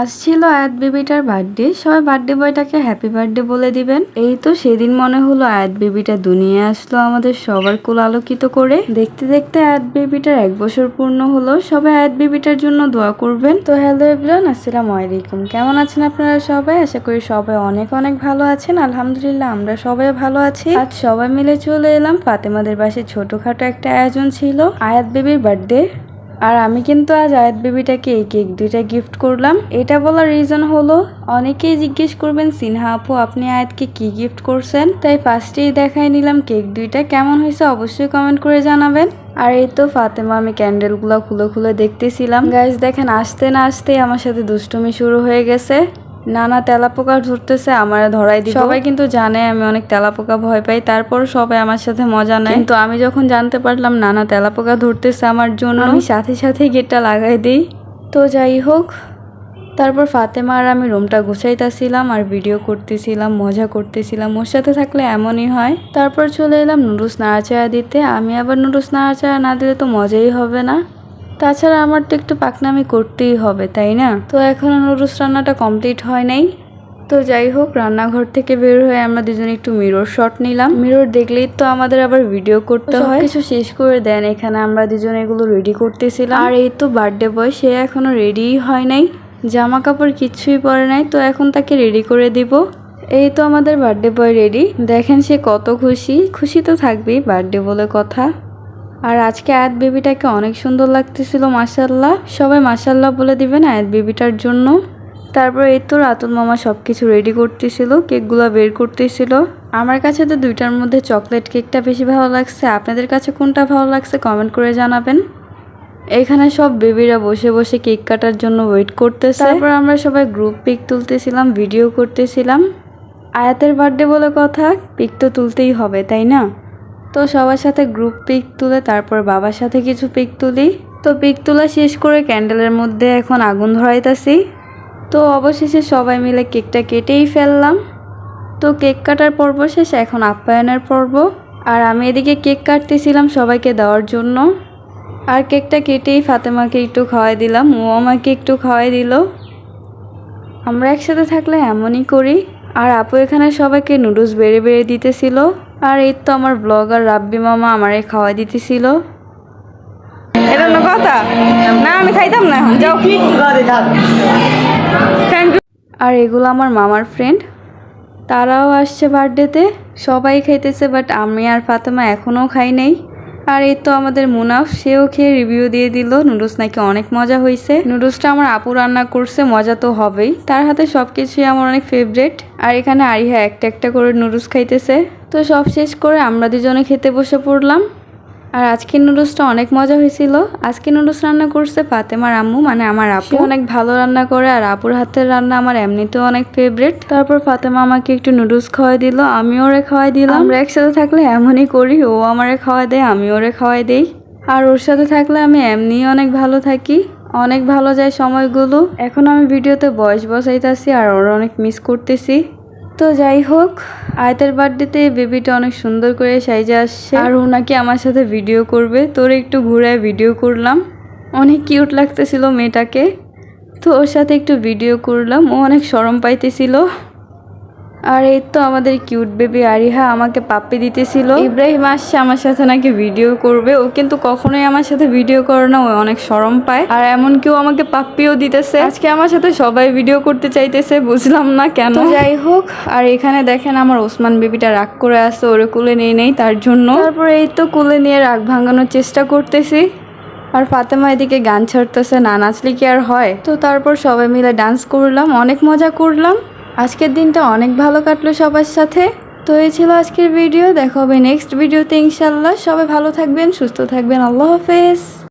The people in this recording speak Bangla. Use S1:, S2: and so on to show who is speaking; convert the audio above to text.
S1: আজ ছিল আয়াত বেবিটার বার্থডে। সবাই বার্থডে বয়টাকে হ্যাপি বার্থডে বলে দিবেন। এই তো সেদিন মনে হলো আয়াত বেবিটা দুনিয়া আসলো আমাদের সবার কুল আলোকিত করে। দেখতে দেখতে আয়াত বেবিটার এক বছর পূর্ণ হলো। সবাই আয়াত বেবিটার জন্য দোয়া করবেন। তো হ্যালো এভরিওয়ান, আসসালামু আলাইকুম। কেমন আছেন আপনারা সবাই? আশা করি সবাই অনেক অনেক ভালো আছেন। আলহামদুলিল্লাহ, আমরা সবাই ভালো আছি। আজ সবাই মিলে চলে এলাম। ফাতেমাদের বাসে ছোটখাটো একটা আয়োজন ছিল, আয়াত বেবির বার্থডে। আর আমি কিন্তু আজ আয়াত বেবিটাকে এই কেক দুইটা গিফট করলাম। এটা বলার রিজন হলো, অনেকেই জিজ্ঞেস করবেন, সিনহা আপু, আপনি আয়াতকে কি গিফট করছেন? তাই ফার্স্টেই দেখাই নিলাম কেক দুইটা। কেমন হয়েছে অবশ্যই কমেন্ট করে জানাবেন। আর এই তো ফাতেমা, আমি ক্যান্ডেলগুলো খুলে খুলে দেখতেছিলাম। গাইজ দেখেন, আসতে না আসতেই আমার সাথে দুষ্টুমি শুরু হয়ে গেছে। নানা তেলাপোকা ধরতেছে আমার ধরাই দিল সবাই কিন্তু জানে আমি অনেক তেলাপোকা ভয় পাই তারপর সবাই আমার সাথে মজা নেয়। কিন্তু আমি যখন জানতে পারলাম নানা তেলাপোকা ধরতেছে আমার জন্য আমি সাথে সাথে গেটটা লাগাই দিই। তো যাই হোক তারপর ফাতেমা আর আমি রুমটা গুছাইতেছিলাম আর ভিডিও করতেছিলাম মজা করতেছিলাম। ওর সাথে থাকলে এমনই হয়। তারপর চলে এলাম নুডলস নাড়াচাড়া দিতে। আমি আবার নুডলস নাড়াচাড়া না দিলে তো মজাই হবে না। তাছাড়া আমার তো একটু পাকনামি করতেই হবে তাই না? তো এখনও নুডলস রান্নাটা কমপ্লিট হয় নাই। তো যাই হোক রান্নাঘর থেকে বের হয়ে আমরা দুজনে একটু মিরর শট নিলাম। মিরর দেখলেই তো আমাদের আবার ভিডিও করতে হয়। কিছু শেষ করে দেন এখানে আমরা দুজনে এগুলো রেডি করতেছিলাম। আর এই তো বার্থডে বয় সে এখনও রেডিই হয় নাই। জামা কাপড় কিচ্ছুই পরে নাই তো এখন তাকে রেডি করে দিব। এই তো আমাদের বার্থডে বয় রেডি দেখেন সে কত খুশি। খুশি তো থাকবেই বার্থডে বলে কথা। আর আজকে আয়াত বেবিটাকে অনেক সুন্দর লাগতেছিল মাসাল্লাহ সবাই মাসাল্লাহ বলে দিবেন আয়াত বেবিটার জন্য। তারপর এই তো রাতুল মামা সব কিছু রেডি করতেছিল, কেকগুলো বের করতেছিল। আমার কাছে তো দুইটার মধ্যে চকলেট কেকটা বেশি ভালো লাগছে। আপনাদের কাছে কোনটা ভালো লাগছে কমেন্ট করে জানাবেন। এখানে সব বেবিরা বসে বসে কেক কাটার জন্য ওয়েট করতেছে। তারপর আমরা সবাই গ্রুপ পিক তুলতেছিলাম ভিডিও করতেছিলাম। আয়াতের বার্থডে বলে কথা পিক তো তুলতেই হবে, তাই না? তো সবার সাথে গ্রুপ পিক তুলে, তারপর বাবার সাথে কিছু পিক তুলি। তো পিক তোলা শেষ করে ক্যান্ডেলের মধ্যে এখন আগুন ধরাইতাছি। তো অবশেষে সবাই মিলে কেকটা কেটেই ফেললাম। তো কেক কাটার পর্ব শেষ, এখন আপ্যায়নের পর্ব। আর আমি এদিকে কেক কাটতেছিলাম সবাইকে দেওয়ার জন্য। আর কেকটা কেটেই ফাতেমাকে একটু খাওয়াই দিলাম, ও আমাকে একটু খাওয়াই দিল। আমরা একসাথে থাকলে এমনই করি। আর আপু এখানে সবাইকে নুডলস বেড়ে বেড়ে দিতেছিল। আর এই তো আমার ব্লগার রাব্বি মামা আমারে খাওয়া দিতেছিল।
S2: এটা হলো কথা? না আমি খাইতাম না এখন। যাও থ্যাংক ইউ
S1: আর এগুলো আমার মামার ফ্রেন্ড তারাও আসছে বার্থডেতে সবাই খাইতেছে বাট আমি আর ফাতেমা এখনও খাই নাই। আর এই তো আমাদের মুনাফ সেও খেয়ে রিভিউ দিয়ে দিল নুডলস নাকি অনেক মজা হয়েছে নুডলসটা আমার আপু রান্না করছে মজা তো হবেই। তার হাতে সব কিছুই আমার অনেক ফেভারেট আর এখানে আরিহা একটা একটা করে নুডলস খাইতেছে। তো সব শেষ করে আমরা দুজনে খেতে বসে পড়লাম। আর আজকের নুডলসটা অনেক মজা হয়েছিল। আজকে নুডলস রান্না করছে ফাতেমার আম্মু মানে আমার আপু। অনেক ভালো রান্না করে আর আপুর হাতের রান্না আমার এমনিতেও অনেক ফেভারিট তারপর ফাতেমা আমাকে একটু নুডলস খাওয়াই দিল আমি ওরে খাওয়াই দিলাম। আমরা একসাথে থাকলে এমনই করি ও আমারে খাওয়াই দেয় আমি ওরে খাওয়াই দেই। আর ওর সাথে থাকলে আমি এমনিই অনেক ভালো থাকি। অনেক ভালো যায় সময়গুলো। এখন আমি ভিডিওতে বয়স বসাইতেছি আর ওরা অনেক মিস করতেছি। তো যাই হোক, আয়তের বার্থডেতে বেবিটা অনেক সুন্দর করে সাইজে আসছে। আর ওনাকে আমার সাথে ভিডিও করবে। তোর একটু ঘুরায় ভিডিও করলাম। অনেক কিউট লাগতেছিল মেয়েটাকে। তো ওর সাথে একটু ভিডিও করলাম। ও অনেক সরম পাইতেছিল। আর এই তো আমাদের কিউট বেবি আরিহা আমাকে পাপ্পি দিতেছিল। ইব্রাহিম আসছে আমার সাথে নাকি ভিডিও করবে। ও কিন্তু কখনোই আমার সাথে ভিডিও করে না ও অনেক সরম পায়। আর এমন কেউ আমাকে পাপ্পিও দিতেছে। আজকে আমার সাথে সবাই ভিডিও করতে চাইতেছে বুঝলাম না কেন। যাই হোক আর এখানে দেখেন আমার ওসমান বেবিটা রাগ করে আসছে ওরে কুলে নিয়ে নেই তার জন্য। তারপরে এই তো কুলে নিয়ে রাগ ভাঙানোর চেষ্টা করতেছি। আর ফাতেমা এদিকে গান ছাড়তেছে না নাচলে কি আর হয়? তো তারপর সবাই মিলে ডান্স করলাম অনেক মজা করলাম। আজকের দিনটা অনেক ভালো কাটলো সবার সাথে। তো এই ছিল আজকের ভিডিও দেখা হবে নেক্সট ভিডিওতে ইনশাল্লাহ সবাই ভালো থাকবেন, সুস্থ থাকবেন। আল্লাহ হাফেজ।